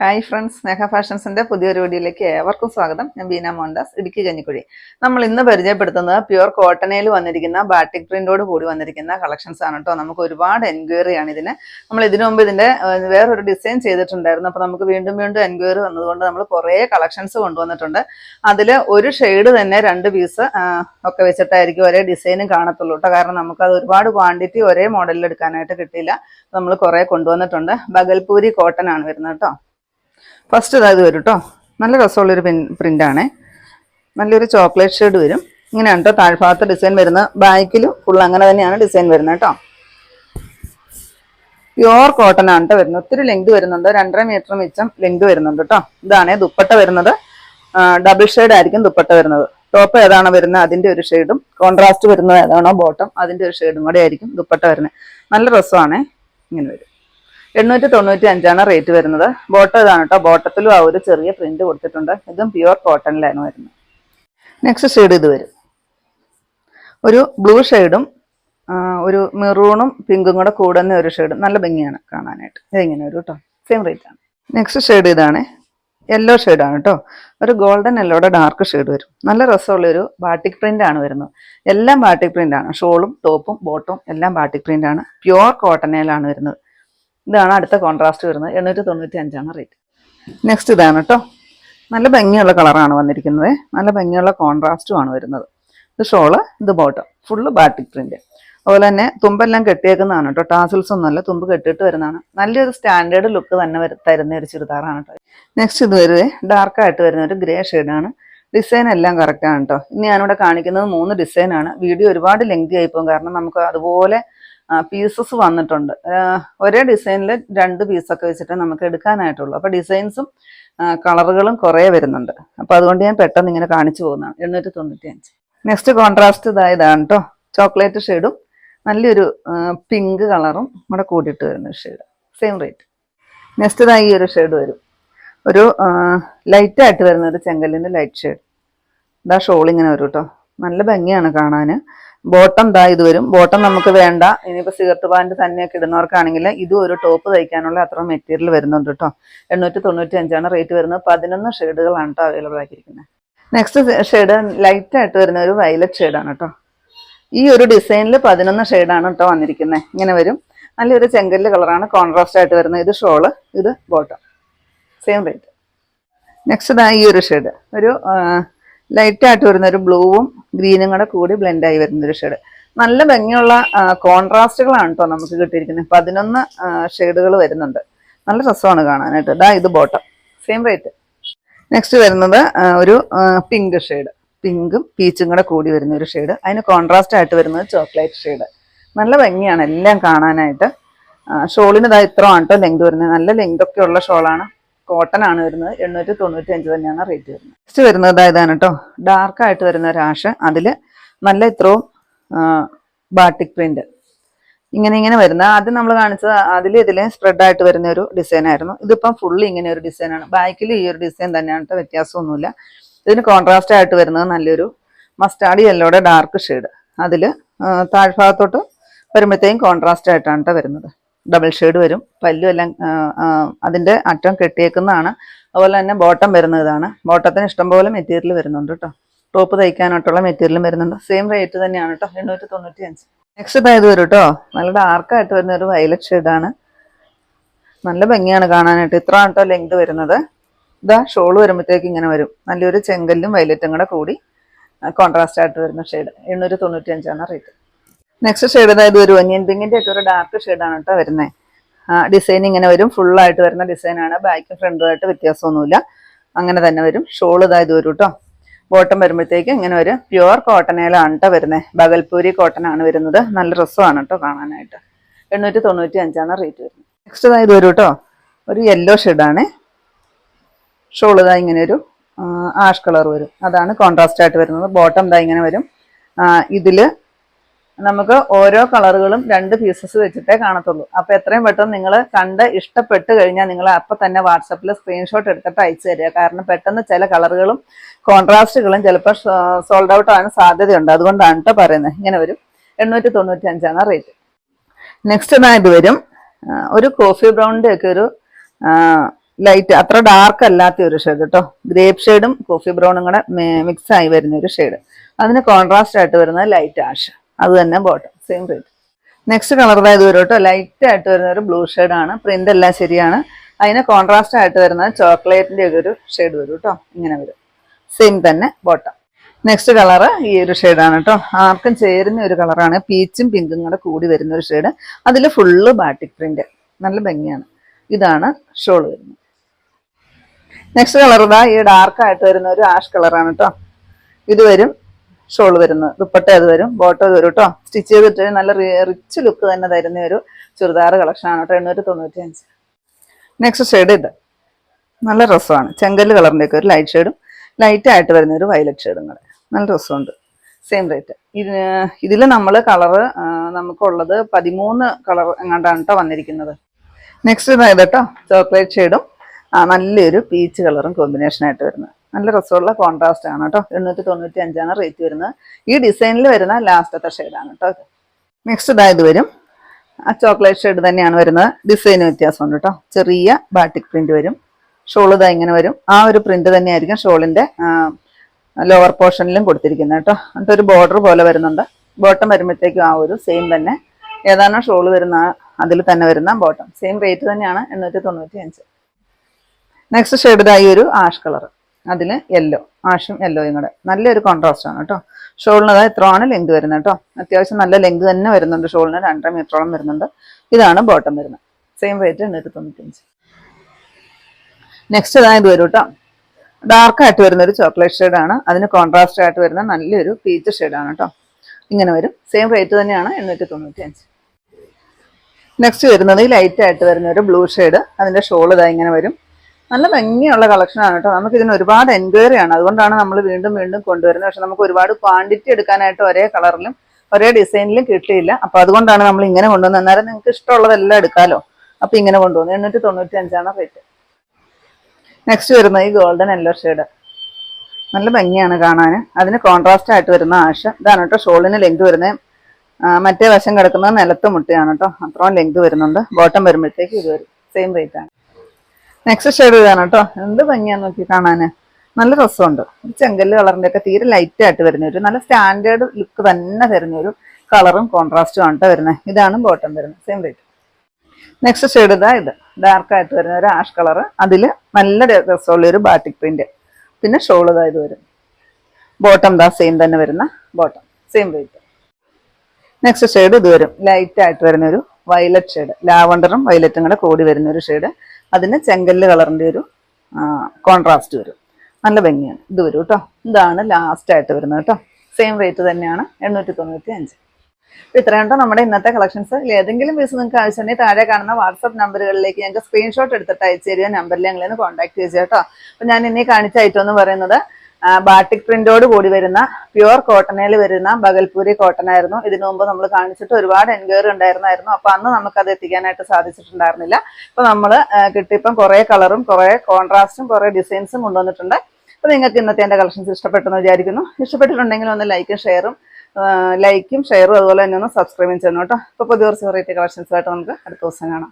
Hi friends സ്നേഹ ഫാഷൻസിന്റെ പുതിയൊരു വീഡിയോയിലേക്ക് ഏവർക്കും സ്വാഗതം. ഞാൻ ബീന മോഹൻദാസ് ഇടുക്കി കഞ്ഞിക്കുഴി. നമ്മൾ ഇന്ന് പരിചയപ്പെടുത്തുന്നത് പ്യുവർ കോട്ടനയിൽ വന്നിരിക്കുന്ന ബാറ്റിക് പ്രിന്റോട് കൂടി വന്നിരിക്കുന്ന കളക്ഷൻസ് ആണ് കേട്ടോ നമുക്ക് ഒരുപാട് എൻക്വയറി ആണ് ഇതിന്. നമ്മൾ ഇതിനു മുമ്പ് ഇതിന്റെ വേറൊരു ഡിസൈൻ ചെയ്തിട്ടുണ്ടായിരുന്നു. അപ്പോൾ നമുക്ക് വീണ്ടും വീണ്ടും എൻക്വയറി വന്നതുകൊണ്ട് നമ്മൾ കുറേ കളക്ഷൻസ് കൊണ്ടുവന്നിട്ടുണ്ട്. അതിൽ ഒരു ഷെയ്ഡ് തന്നെ രണ്ട് പീസ് ഒക്കെ വെച്ചിട്ടായിരിക്കും ഒരേ ഡിസൈനും കാണത്തുള്ളൂ കേട്ടോ കാരണം നമുക്ക് അത് ഒരുപാട് ക്വാണ്ടിറ്റി ഒരേ മോഡലിൽ എടുക്കാനായിട്ട് കിട്ടിയില്ല. നമ്മൾ കുറേ കൊണ്ടുവന്നിട്ടുണ്ട്. ബഗൽപൂരി കോട്ടൺ ആണ് വരുന്നത് കേട്ടോ ഫസ്റ്റ് ഇതായത് വരും കേട്ടോ നല്ല രസമുള്ളൊരു പിൻ പ്രിന്റാണേ നല്ലൊരു ചോക്ലേറ്റ് ഷെയ്ഡ് വരും. ഇങ്ങനെയാണ് കേട്ടോ താഴ്ഭാഗത്ത് ഡിസൈൻ വരുന്നത് ബാക്കിലും ഫുൾ അങ്ങനെ തന്നെയാണ് ഡിസൈൻ വരുന്നത് കേട്ടോ. പ്യുവർ കോട്ടൺ ആണ് കേട്ടോ വരുന്നത്. ഒത്തിരി ലെങ്ത് വരുന്നുണ്ട്. രണ്ടര മീറ്റർ മിച്ചം ലെങ്ത് വരുന്നുണ്ട് കേട്ടോ ഇതാണേ ദുപ്പട്ട വരുന്നത്. ഡബിൾ ഷെയ്ഡ് ആയിരിക്കും ദുപ്പട്ട വരുന്നത്. ടോപ്പ് ഏതാണോ വരുന്നത്? അതിന്റെ ഒരു ഷെയ്ഡും കോൺട്രാസ്റ്റ് വരുന്നത് ഏതാണോ? ബോട്ടം അതിന്റെ ഒരു ഷെയ്ഡും കൂടെ ആയിരിക്കും ദുപ്പട്ട വരുന്നത്. നല്ല രസമാണ്. ഇങ്ങനെ വരും. എണ്ണൂറ്റി തൊണ്ണൂറ്റി അഞ്ചാണ് റേറ്റ് വരുന്നത്. ബോട്ടം ഇതാണ് കേട്ടോ ബോട്ടത്തിലും ആ ഒരു ചെറിയ പ്രിന്റ് കൊടുത്തിട്ടുണ്ട്. ഇതും പ്യുവർ കോട്ടണിലാണ് വരുന്നത്. നെക്സ്റ്റ് ഷെയ്ഡ് ഇത് വരും. ഒരു ബ്ലൂ ഷെയ്ഡും ഒരു മെറൂണും പിങ്കും കൂടെ കൂടുന്ന ഒരു ഷെയ്ഡ് നല്ല ഭംഗിയാണ് കാണാനായിട്ട്. ഇതിങ്ങനെ ഒരു കേട്ടോ സെയിം റേറ്റ് ആണ്. നെക്സ്റ്റ് ഷെയ്ഡ് ഇതാണ്. യെല്ലോ ആണ് കേട്ടോ ഒരു ഗോൾഡൻ യെല്ലോയുടെ ഡാർക്ക് ഷെയ്ഡ് വരും. നല്ല രസമുള്ള ഒരു ബാട്ടിക് പ്രിന്റ് ആണ് വരുന്നത്. എല്ലാം ബാട്ടിക് പ്രിന്റ് ആണ്. ഷോളും ടോപ്പും ബോട്ടും എല്ലാം ബാട്ടിക് പ്രിന്റ് ആണ്. പ്യുവർ കോട്ടനേലാണ് വരുന്നത്. ഇതാണ് അടുത്ത കോൺട്രാസ്റ്റ് വരുന്നത്. എണ്ണൂറ്റി തൊണ്ണൂറ്റി അഞ്ചാണ് റേറ്റ് നെക്സ്റ്റ് ഇതാണ് കേട്ടോ നല്ല ഭംഗിയുള്ള കളറാണ് വന്നിരിക്കുന്നത്. നല്ല ഭംഗിയുള്ള കോൺട്രാസ്റ്റുമാണ് വരുന്നത്. ഇത് ഷോൾ ഇത് ബോട്ടം ഫുള്ള് ബാറ്റിക് പ്രിന്റ് അതുപോലെ തന്നെ തുമ്പെല്ലാം കെട്ടിയേക്കുന്നതാണ് കേട്ടോ ടാസിൽസ് ഒന്നുമല്ല തുമ്പ് കെട്ടിയിട്ട് വരുന്നതാണ്. നല്ലൊരു സ്റ്റാൻഡേർഡ് ലുക്ക് തന്നെ തരുന്ന ഒരു ചുരിദാറാണ് കേട്ടോ നെക്സ്റ്റ് ഇത് വരുവേ ഡാർക്കായിട്ട് വരുന്ന ഒരു ഗ്രേ ഷെയ്ഡാണ് ഡിസൈൻ എല്ലാം കറക്റ്റ് ആണ് കേട്ടോ ഇന്ന് ഞാനിവിടെ കാണിക്കുന്നത് മൂന്ന് ഡിസൈൻ ആണ്. വീഡിയോ ഒരുപാട് ലെങ്തി പോകും. കാരണം നമുക്ക് അതുപോലെ പീസസ് വന്നിട്ടുണ്ട്. ഒരേ ഡിസൈനിൽ രണ്ട് പീസൊക്കെ വെച്ചിട്ട് നമുക്ക് എടുക്കാനായിട്ടുള്ളൂ. അപ്പോൾ ഡിസൈൻസും കളറുകളും കുറേ വരുന്നുണ്ട്. അപ്പോൾ അതുകൊണ്ട് ഞാൻ പെട്ടെന്ന് ഇങ്ങനെ കാണിച്ചു പോകുന്നതാണ്. എണ്ണൂറ്റി തൊണ്ണൂറ്റി അഞ്ച് നെക്സ്റ്റ് കോൺട്രാസ്റ്റ് ഇതായതാണ് കേട്ടോ ചോക്ലേറ്റ് ഷെയ്ഡും നല്ലൊരു പിങ്ക് കളറും കൂടെ കൂടിയിട്ട് വരുന്ന ഷെയ്ഡ് സെയിം റേറ്റ് നെക്സ്റ്റ് ഇതായി ഒരു ഷെയ്ഡ് വരും. ഒരു ലൈറ്റ് ആയിട്ട് വരുന്ന ഒരു ചെങ്കല്ലിന്റെ ലൈറ്റ് ഷെയ്ഡ് ഇതാ ഷോൾ ഇങ്ങനെ വരും കേട്ടോ നല്ല ഭംഗിയാണ് കാണാൻ ബോട്ടം ദാ ഇത് വരും. ബോട്ടം നമുക്ക് വേണ്ട. ഇനിയിപ്പോൾ സിഗർട്ട് പാന്റ് തന്നെയൊക്കെ ഇടുന്നവർക്കാണെങ്കിൽ ഇതും ഒരു ടോപ്പ് തയ്ക്കാനുള്ള അത്ര മെറ്റീരിയൽ വരുന്നുണ്ട് കേട്ടോ എണ്ണൂറ്റി തൊണ്ണൂറ്റി അഞ്ചാണ് റേറ്റ് വരുന്നത്. പതിനൊന്ന് ഷെയ്ഡുകളാണ് കേട്ടോ അവൈലബിൾ ആക്കിയിരിക്കുന്നത്. നെക്സ്റ്റ് ഷെയ്ഡ് ലൈറ്റ് ആയിട്ട് വരുന്ന ഒരു വയലറ്റ് ഷെയ്ഡാണ് കേട്ടോ ഈ ഒരു ഡിസൈനിൽ പതിനൊന്ന് ഷെയ്ഡാണ് കേട്ടോ വന്നിരിക്കുന്നത്. ഇങ്ങനെ വരും. നല്ലൊരു ചെങ്കല്ല് കളറാണ് കോൺട്രാസ്റ്റ് ആയിട്ട് വരുന്നത്. ഇത് ഷോൾ ഇത് ബോട്ടം സെയിം റേറ്റ് നെക്സ്റ്റ് ഈ ഒരു ഷെയ്ഡ് ഒരു ലൈറ്റ് ആയിട്ട് വരുന്ന ഒരു ബ്ലൂവും ഗ്രീനും കൂടെ കൂടി ബ്ലെൻഡ് ആയി വരുന്ന ഒരു ഷെയ്ഡ് നല്ല ഭംഗിയുള്ള കോൺട്രാസ്റ്റുകളാണ് കേട്ടോ നമുക്ക് കിട്ടിയിരിക്കുന്നത്. പതിനൊന്ന് ഷെയ്ഡുകൾ വരുന്നുണ്ട്. നല്ല രസമാണ് കാണാനായിട്ട്. ഇതാ ഇത് ബോട്ടം സെയിം റേറ്റ് നെക്സ്റ്റ് വരുന്നത് ഒരു പിങ്ക് ഷെയ്ഡ് പിങ്കും പീച്ചും കൂടെ കൂടി വരുന്ന ഒരു ഷെയ്ഡ് അതിന് കോൺട്രാസ്റ്റ് ആയിട്ട് വരുന്നത് ചോക്ലേറ്റ് ഷെയ്ഡ് നല്ല ഭംഗിയാണ് എല്ലാം കാണാനായിട്ട്. ഷോളിന് ഇതാ ഇത്ര ആണ് കേട്ടോ ലെങ്ത് വരുന്നത്. നല്ല ലെങ്ത് ഒക്കെ ഉള്ള ഷോളാണ്. കോട്ടൺ ആണ് വരുന്നത്. എണ്ണൂറ്റി തൊണ്ണൂറ്റി അഞ്ച് തന്നെയാണ് റേറ്റ് വരുന്നത്. നെക്സ്റ്റ് വരുന്നത് ഇതാ ഇതാണ് കേട്ടോ ഡാർക്കായിട്ട് വരുന്ന ഒരു ആഷ് അതിൽ നല്ല ഇത്രയും ബാട്ടിക് പ്രിന്റ് ഇങ്ങനെ ഇങ്ങനെ വരുന്ന ആദ്യം നമ്മൾ കാണിച്ചത് അതിൽ ഇതിൽ സ്പ്രെഡ് ആയിട്ട് വരുന്ന ഒരു ഡിസൈൻ ആയിരുന്നു. ഇതിപ്പം ഫുള്ള് ഇങ്ങനെ ഒരു ഡിസൈനാണ് ബാക്കിൽ ഈ ഒരു ഡിസൈൻ തന്നെയാണ് വ്യത്യാസമൊന്നുമില്ല. ഇതിന് കോൺട്രാസ്റ്റ് ആയിട്ട് വരുന്നത് നല്ലൊരു മസ്റ്റാർഡ് യെല്ലോടെ ഡാർക്ക് ഷെയ്ഡ് അതിൽ താഴ്ഭാഗത്തോട്ട് വരുമ്പോഴത്തേക്കും കോൺട്രാസ്റ്റ് ആയിട്ടാണ് വരുന്നത്. ഡബിൾ ഷെയ്ഡ് വരും. പല്ലും എല്ലാം അതിന്റെ അറ്റം കെട്ടിയേക്കുന്നതാണ്. അതുപോലെ തന്നെ ബോട്ടം വരുന്നത് ഇതാണ് ബോട്ടത്തിന് ഇഷ്ടംപോലെ മെറ്റീരിയൽ വരുന്നുണ്ട് കേട്ടോ ടോപ്പ് തയ്ക്കാനായിട്ടുള്ള മെറ്റീരിയലും വരുന്നുണ്ട്. സെയിം റേറ്റ് തന്നെയാണ് കേട്ടോ എണ്ണൂറ്റി തൊണ്ണൂറ്റി അഞ്ച് നെക്സ്റ്റ് ഇതായത് വരും കേട്ടോ നല്ല ഡാർക്കായിട്ട് വരുന്ന ഒരു വയലറ്റ് ഷെയ്ഡാണ് നല്ല ഭംഗിയാണ് കാണാനായിട്ട്. ഇത്ര കേട്ടോ ലെങ്ത് വരുന്നത്. ഇതാ ഷോൾ വരുമ്പോഴത്തേക്ക് ഇങ്ങനെ വരും. നല്ലൊരു ചെങ്കല്ലും വയലറ്റും കൂടെ കൂടി കോൺട്രാസ്റ്റ് ആയിട്ട് വരുന്ന ഷെയ്ഡ് എണ്ണൂറ്റി തൊണ്ണൂറ്റി അഞ്ചാണ് റേറ്റ് നെക്സ്റ്റ് ഷെയ്ഡ് അതായത് ഒരു ഒനിയൻ പിങ്കിന്റെ ഒക്കെ ഒരു ഡാർക്ക് ഷെയ്ഡാണ് കേട്ടോ വരുന്നത് ഡിസൈൻ ഇങ്ങനെ വരും. ഫുൾ ആയിട്ട് വരുന്ന ഡിസൈനാണ് ബാക്കും ഫ്രണ്ടുമായിട്ട് വ്യത്യാസമൊന്നുമില്ല. അങ്ങനെ തന്നെ വരും. ഷോൾ ഇതായത് വരും കേട്ടോ. ബോട്ടം വരുമ്പോഴത്തേക്ക് ഇങ്ങനെ ഒരു പ്യുവർ കോട്ടനേലാണ് കേട്ടോ വരുന്നത് ബഗൽപൂരി കോട്ടൺ ആണ് വരുന്നത്. നല്ല രസമാണ് കേട്ടോ കാണാനായിട്ട്. എണ്ണൂറ്റി തൊണ്ണൂറ്റി അഞ്ചാണ് റേറ്റ് വരുന്നത് നെക്സ്റ്റ് ഇതായത് വരും കേട്ടോ. ഒരു യെല്ലോ ഷെയ്ഡാണ് ഷോൾ ഇതാ ഇങ്ങനെ ഒരു ആഷ് കളർ വരും. അതാണ് കോൺട്രാസ്റ്റ് ആയിട്ട് വരുന്നത്. ബോട്ടം ഇതാ ഇങ്ങനെ വരും. ഇതിൽ നമുക്ക് ഓരോ കളറുകളും രണ്ട് പീസസ് വെച്ചിട്ടേ കാണത്തുള്ളൂ. അപ്പോൾ എത്രയും പെട്ടെന്ന് നിങ്ങൾ കണ്ട് ഇഷ്ടപ്പെട്ട് കഴിഞ്ഞാൽ നിങ്ങൾ അപ്പം തന്നെ വാട്സപ്പിൽ സ്ക്രീൻഷോട്ട് എടുത്തിട്ട് അയച്ചു തരിക. കാരണം പെട്ടെന്ന് ചില കളറുകളും കോൺട്രാസ്റ്റുകളും ചിലപ്പോൾ സോൾഡ് ഔട്ട് ആവാൻ സാധ്യതയുണ്ട്. അതുകൊണ്ടാണ് കേട്ടോ പറയുന്നത് ഇങ്ങനെ വരും. എണ്ണൂറ്റി തൊണ്ണൂറ്റി അഞ്ചാണ് റേറ്റ് നെക്സ്റ്റ് ഇത് വരും. ഒരു കോഫി ബ്രൗണിന്റെ ഒക്കെ ഒരു ലൈറ്റ് അത്ര ഡാർക്ക് അല്ലാത്ത ഒരു ഷെയ്ഡ് കേട്ടോ ഗ്രേപ്പ് ഷെയ്ഡും കോഫി ബ്രൗണും കൂടെ മിക്സ് ആയി വരുന്ന ഒരു ഷെയ്ഡ് അതിന് കോൺട്രാസ്റ്റ് ആയിട്ട് വരുന്നത് ലൈറ്റ് ആഷ് അത് തന്നെ bottom same rate next colour ഇത് വരും കേട്ടോ ലൈറ്റ് ആയിട്ട് വരുന്ന ഒരു ബ്ലൂ ആണ്. പ്രിന്റ് എല്ലാം ശരിയാണ്. അതിന് കോൺട്രാസ്റ്റ് ആയിട്ട് വരുന്ന ചോക്ലേറ്റിന്റെ ഒക്കെ ഒരു ഷെയ്ഡ് വരും കേട്ടോ ഇങ്ങനെ വരും. സെയിം തന്നെ ബോട്ടം നെക്സ്റ്റ് കളർ ഈ ഒരു ഷെയ്ഡാണ് കേട്ടോ ആർക്കും ചേരുന്ന ഒരു കളറാണ് പീച്ചും പിങ്കും കൂടെ കൂടി വരുന്ന ഒരു ഷെയ്ഡ് അതിൽ ഫുള്ള് ബാട്ടിക് പ്രിന്റ് നല്ല ഭംഗിയാണ്. ഇതാണ് ഷോൾ വരുന്നത്. നെക്സ്റ്റ് കളർ ഇതാ ഈ ഡാർക്ക് ആയിട്ട് വരുന്ന ഒരു ആഷ് കളറാണ് കേട്ടോ ഇത് വരും ഷോൾ വരുന്നത് ദുപ്പട്ട അത് വരും. ബോട്ടം ഇത് വരും കേട്ടോ സ്റ്റിച്ച് ചെയ്തിട്ട് നല്ല റിച്ച് ലുക്ക് തന്നെ തരുന്ന ഒരു ചുരിദാർ കളക്ഷൻ ആണ് കേട്ടോ എണ്ണൂറ്റി തൊണ്ണൂറ്റി അഞ്ച് നെക്സ്റ്റ് ഷെയ്ഡ് ഇത്. നല്ല രസമാണ്. ചെങ്കൽ കളറിന്റെയൊക്കെ ഒരു ലൈറ്റ് ഷെയ്ഡും ലൈറ്റ് ആയിട്ട് വരുന്ന ഒരു വയലറ്റ് ഷെയ്ഡും കൂടെ. നല്ല രസമുണ്ട്. സെയിം റേറ്റ് ഇതിന് ഇതിൽ നമ്മൾ കളറ് നമുക്കുള്ളത് പതിമൂന്ന് കളർ എങ്ങാണ്ടാണ് കേട്ടോ വന്നിരിക്കുന്നത്. നെക്സ്റ്റ് ഇതായത് കേട്ടോ ചോക്ലേറ്റ് ഷെയ്ഡും നല്ലൊരു പീച്ച് കളറും കോമ്പിനേഷൻ ആയിട്ട് വരുന്നത്. നല്ല രസമുള്ള കോൺട്രാസ്റ്റ് ആണ് കേട്ടോ. എണ്ണൂറ്റി തൊണ്ണൂറ്റി അഞ്ചാണ് റേറ്റ് വരുന്നത്. ഈ ഡിസൈനിൽ വരുന്ന ലാസ്റ്റത്തെ ഷെയ്ഡാണ് കേട്ടോ മിക്സ്ഡ് ഇതായത് വരും. ആ ചോക്ലേറ്റ് ഷെയ്ഡ് തന്നെയാണ് വരുന്നത്. ഡിസൈൻ വ്യത്യാസമുണ്ട് കേട്ടോ. ചെറിയ ബാറ്റിക് പ്രിന്റ് വരും. ഷോൾ ഇതാ ഇങ്ങനെ വരും. ആ ഒരു പ്രിന്റ് തന്നെയായിരിക്കും ഷോളിന്റെ ലോവർ പോർഷനിലും കൊടുത്തിരിക്കുന്നത് കേട്ടോ. എന്നിട്ട് ഒരു ബോർഡർ പോലെ വരുന്നുണ്ട്. ബോട്ടം വരുമ്പോഴത്തേക്കും ആ ഒരു സെയിം തന്നെ. ഏതാണോ ഷോൾ വരുന്ന അതിൽ തന്നെ വരുന്ന ബോട്ടം സെയിം റേറ്റ് തന്നെയാണ് എണ്ണൂറ്റി തൊണ്ണൂറ്റി അഞ്ച് നെക്സ്റ്റ് ഷെയ്ഡ് ഇതായി ഒരു ആഷ് കളർ അതിൽ യെല്ലോ ആഷും യെല്ലോയും കൂടെ. നല്ലൊരു കോൺട്രാസ്റ്റ് ആണ് കേട്ടോ. ഷോളിന് ഇത്രയാണ് ലെങ്ത് വരുന്നത് കേട്ടോ. അത്യാവശ്യം നല്ല ലെങ്ത് തന്നെ വരുന്നുണ്ട് ഷോളിന് രണ്ടര മീറ്ററോളം വരുന്നുണ്ട്. ഇതാണ് ബോട്ടം വരുന്നത്. സെയിം റേറ്റ് എണ്ണൂറ്റി തൊണ്ണൂറ്റഞ്ച് നെക്സ്റ്റ് ഇതാ ഇത് വരും കേട്ടോ. ഡാർക്കായിട്ട് വരുന്ന ഒരു ചോക്ലേറ്റ് ഷെയ്ഡാണ് അതിന് കോൺട്രാസ്റ്റ് ആയിട്ട് വരുന്ന നല്ലൊരു പീച്ച് ഷെയ്ഡാണ് കേട്ടോ. ഇങ്ങനെ വരും. സെയിം റേറ്റ് തന്നെയാണ് എണ്ണൂറ്റി തൊണ്ണൂറ്റി അഞ്ച് നെക്സ്റ്റ് വരുന്നത് ഈ ലൈറ്റ് ആയിട്ട് വരുന്ന ഒരു ബ്ലൂ ഷെയ്ഡ് അതിന്റെ ഷോൾ ഇതാ ഇങ്ങനെ വരും. നല്ല ഭംഗിയുള്ള കളക്ഷനാണ് കേട്ടോ. നമുക്ക് ഇതിന് ഒരുപാട് എൻക്വയറി ആണ്. അതുകൊണ്ടാണ് നമ്മൾ വീണ്ടും വീണ്ടും കൊണ്ടുവരുന്നത്. പക്ഷെ നമുക്ക് ഒരുപാട് ക്വാണ്ടിറ്റി എടുക്കാനായിട്ട് ഒരേ കളറിലും ഒരേ ഡിസൈനിലും കിട്ടിയില്ല. അപ്പൊ അതുകൊണ്ടാണ് നമ്മൾ ഇങ്ങനെ കൊണ്ടുവന്നത്. അന്നേരം നിങ്ങൾക്ക് ഇഷ്ടമുള്ളതെല്ലാം എടുക്കാലോ. അപ്പൊ ഇങ്ങനെ കൊണ്ടുവന്നു. എണ്ണൂറ്റി തൊണ്ണൂറ്റി അഞ്ചാണ് റേറ്റ് നെക്സ്റ്റ് വരുന്നത് ഈ ഗോൾഡൻ യെല്ലോ ഷെയ്ഡ് നല്ല ഭംഗിയാണ് കാണാൻ. അതിന് കോൺട്രാസ്റ്റ് ആയിട്ട് വരുന്ന ആശ. ഇതാണ് കേട്ടോ ഷോളിന് ലെങ്ത് വരുന്നത്. മറ്റേ വശം കിടക്കുന്നത് നിലത്ത് മുട്ടയാണ് കേട്ടോ. അത്രയും ലെങ്ത് വരുന്നുണ്ട്. ബോട്ടം വരുമ്പോഴത്തേക്ക് ഇത് വരും. സെയിം റേറ്റ് ആണ്. നെക്സ്റ്റ് ഷെയ്ഡ് ഇതാണ് കേട്ടോ എന്ത് ഭംഗിയാന്ന് നോക്കി കാണാന്. നല്ല രസമുണ്ട്. ചെങ്കല്ല് കളറിന്റെ ഒക്കെ തീരെ ലൈറ്റ് ആയിട്ട് വരുന്ന ഒരു നല്ല സ്റ്റാൻഡേർഡ് ലുക്ക് തന്നെ തരുന്ന ഒരു കളറും കോൺട്രാസ്റ്റും ആണ് കേട്ടോ വരുന്നത് ഇതാണ് ബോട്ടം വരുന്നത് സെയിം റേറ്റ് നെക്സ്റ്റ് ഷെയ്ഡ് ഇതാ ഇത്. ഡാർക്ക് ആയിട്ട് വരുന്ന ഒരു ആഷ് കളർ അതിൽ നല്ല രസമുള്ള ഒരു ബാറ്റിക് പ്രിന്റ് പിന്നെ ഷോൾ ഇതാ ഇത് വരും. ബോട്ടം ദാ സെയിം തന്നെ വരുന്ന bottom same rate next shade ഇത് വരും. ലൈറ്റ് ആയിട്ട് വരുന്ന ഒരു വയലറ്റ് ഷെയ്ഡ് ലാവണ്ടറും വയലറ്റും കൂടെ കൂടി വരുന്ന ഒരു ഷെയ്ഡ് അതിന് ചെങ്കല്ല് കളറിന്റെ ഒരു കോൺട്രാസ്റ്റ് വരും. നല്ല ഭംഗിയാണ്. ഇത് വരും കേട്ടോ ഇതാണ് ലാസ്റ്റ് ആയിട്ട് വരുന്നത് കേട്ടോ സെയിം റേറ്റ് തന്നെയാണ് എണ്ണൂറ്റി തൊണ്ണൂറ്റി അഞ്ച് അപ്പോൾ ഇത്രയും കേട്ടോ നമ്മുടെ ഇന്നത്തെ കളക്ഷൻസ് ഏതെങ്കിലും പീസ് നിങ്ങൾക്ക് ആവശ്യമുണ്ടെങ്കിൽ താഴെ കാണുന്ന വാട്സപ്പ് നമ്പറുകളിലേക്ക് ഞങ്ങൾക്ക് സ്ക്രീൻഷോട്ട് എടുത്തിട്ട് അയച്ചു തരിക നമ്പറിൽ ഞങ്ങളെ കോൺടാക്ട് ചെയ്യുക കേട്ടോ അപ്പോൾ ഞാൻ ഇനി കാണിച്ച ഐറ്റം എന്ന് പറയുന്നത് ബാട്ടിക് പ്രിന്റോട് കൂടി വരുന്ന പ്യുവർ കോട്ടണിൽ വരുന്ന ബഗൽപൂരി കോട്ടൺ ആയിരുന്നു. ഇതിനു മുമ്പ് നമ്മൾ കാണിച്ചിട്ട് ഒരുപാട് എൻക്വയറി ഉണ്ടായിരുന്നായിരുന്നു. അപ്പൊ അന്ന് നമുക്കത് എത്തിക്കാനായിട്ട് സാധിച്ചിട്ടുണ്ടായിരുന്നില്ല. അപ്പൊ നമ്മൾ കിട്ടിയപ്പം കുറെ കളറും കുറെ കോൺട്രാസ്റ്റും കുറെ ഡിസൈൻസും കൊണ്ടുവന്നിട്ടുണ്ട്. അപ്പൊ നിങ്ങൾക്ക് ഇന്നത്തെ എന്റെ കളക്ഷൻസ് ഇഷ്ടപ്പെട്ടെന്ന് വിചാരിക്കുന്നു. ഇഷ്ടപ്പെട്ടിട്ടുണ്ടെങ്കിൽ ഒന്ന് ലൈക്കും ഷെയറും ലൈക്കും ഷെയറും അതുപോലെ തന്നെ ഒന്ന് സബ്സ്ക്രൈബും ചെയ്യണം കേട്ടോ. അപ്പൊ പുതിയ കുറച്ച് വെറൈറ്റി കളക്ഷൻസുമായിട്ട് നമുക്ക് അടുത്ത ദിവസം കാണാം.